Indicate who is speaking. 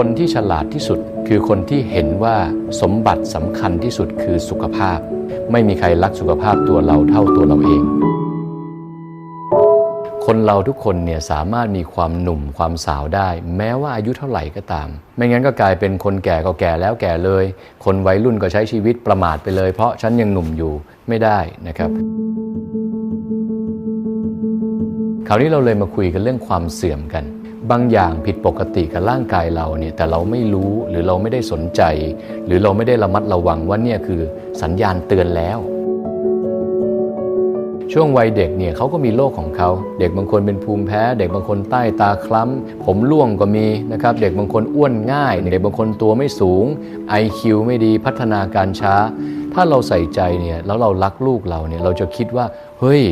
Speaker 1: คนที่ฉลาดที่สุดคือคนที่เห็นว่าสมบัติสำคัญที่สุดคือสุขภาพ ไม่มีใครรักสุขภาพตัวเราเท่าตัวเราเอง คนเราทุกคนเนี่ยสามารถมีความหนุ่มความสาวได้ แม้ว่าอายุเท่าไหร่ก็ตาม ไม่งั้นก็กลายเป็นคนแก่ก็แก่แล้วแก่เลย คนวัยรุ่นก็ใช้ชีวิตประมาทไปเลย เพราะฉันยังหนุ่มอยู่ไม่ได้นะครับคราวนี้เราเลยมาคุยกันเรื่องความเสื่อมกัน บางอย่างผิดปกติกับร่างกายเราเนี่ยแต่เราไม่รู้หรือเราไม่ได้สนใจ หรือเราไม่ได้ระมัดระวังว่าเนี่ยคือสัญญาณเตือนแล้ว ช่วงวัยเด็กเนี่ยเขาก็มีโรคของเขาเด็กบางคนเป็นภูมิแพ้ เด็กบางคนใต้ตาคล้ำ ผมร่วงก็มีนะครับเด็กบางคนอ้วนง่าย เด็กบางคนตัวไม่สูง IQ ไม่ดีพัฒนาการช้า ถ้าเราใส่ใจเนี่ยแล้วเรารักลูกเราเนี่ยเราจะคิดว่าเฮ้ย